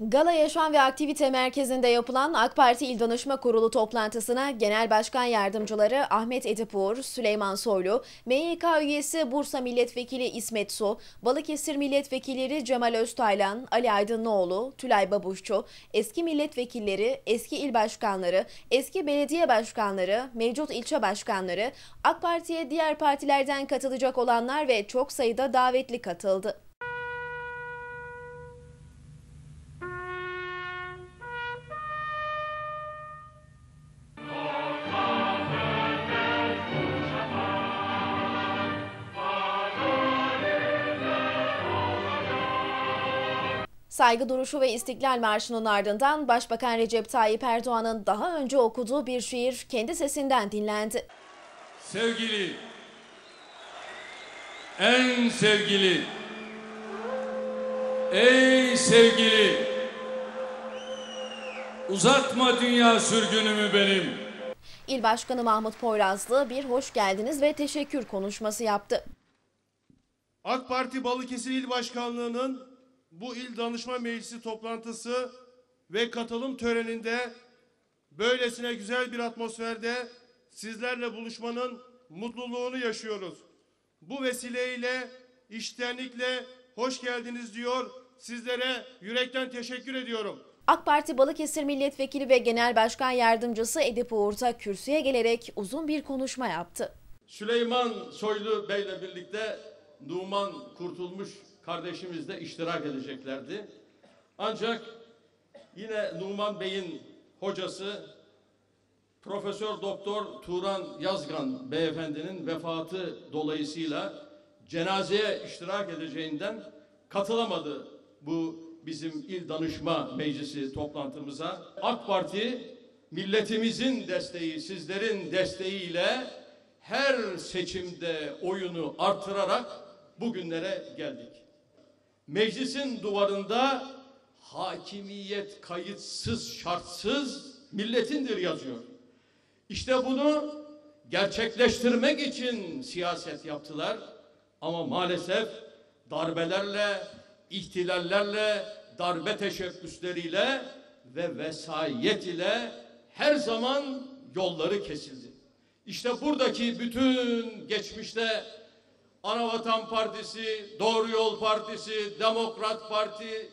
Gala Yaşam ve Aktivite Merkezi'nde yapılan AK Parti İl Danışma Kurulu toplantısına Genel Başkan Yardımcıları Ahmet Edipur, Süleyman Soylu, MYK üyesi Bursa Milletvekili İsmet Su, Balıkesir Milletvekilleri Cemal Öztaylan, Ali Aydınlıoğlu, Tülay Babuşçu, eski milletvekilleri, eski il başkanları, eski belediye başkanları, mevcut ilçe başkanları, AK Parti'ye diğer partilerden katılacak olanlar ve çok sayıda davetli katıldı. Saygı duruşu ve İstiklal Marşı'nın ardından Başbakan Recep Tayyip Erdoğan'ın daha önce okuduğu bir şiir kendi sesinden dinlendi. Sevgili, en sevgili, ey sevgili, uzatma dünya sürgünümü benim. İl Başkanı Mahmut Poyrazlı bir hoş geldiniz ve teşekkür konuşması yaptı. AK Parti Balıkesir İl Başkanlığı'nın bu il danışma meclisi toplantısı ve katılım töreninde böylesine güzel bir atmosferde sizlerle buluşmanın mutluluğunu yaşıyoruz. Bu vesileyle iştenlikle hoş geldiniz diyor. Sizlere yürekten teşekkür ediyorum. AK Parti Balıkesir Milletvekili ve Genel Başkan Yardımcısı Edip Uğurta kürsüye gelerek uzun bir konuşma yaptı. Süleyman Soylu Bey'le birlikte Numan Kurtulmuş kardeşimiz de iştirak edeceklerdi. Ancak yine Numan Bey'in hocası Profesör Doktor Turan Yazgan beyefendinin vefatı dolayısıyla cenazeye iştirak edeceğinden katılamadı bu bizim il danışma meclisi toplantımıza. AK Parti milletimizin desteği, sizlerin desteğiyle her seçimde oyunu artırarak bugünlere geldik. Meclisin duvarında hakimiyet kayıtsız şartsız milletindir yazıyor. İşte bunu gerçekleştirmek için siyaset yaptılar. Ama maalesef darbelerle, ihtilallerle, darbe teşebbüsleriyle ve vesayet ile her zaman yolları kesildi. İşte buradaki bütün geçmişte Anavatan Partisi, Doğru Yol Partisi, Demokrat Parti,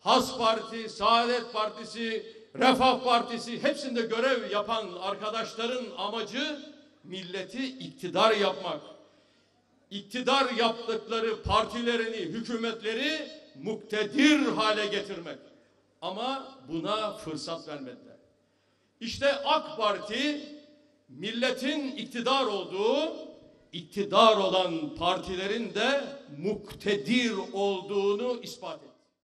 Has Parti, Saadet Partisi, Refah Partisi hepsinde görev yapan arkadaşların amacı milleti iktidar yapmak. İktidar yaptıkları partilerini, hükümetleri muktedir hale getirmek. Ama buna fırsat vermediler. İşte AK Parti milletin iktidar olduğu iktidar olan partilerin de muktedir olduğunu ispat etti.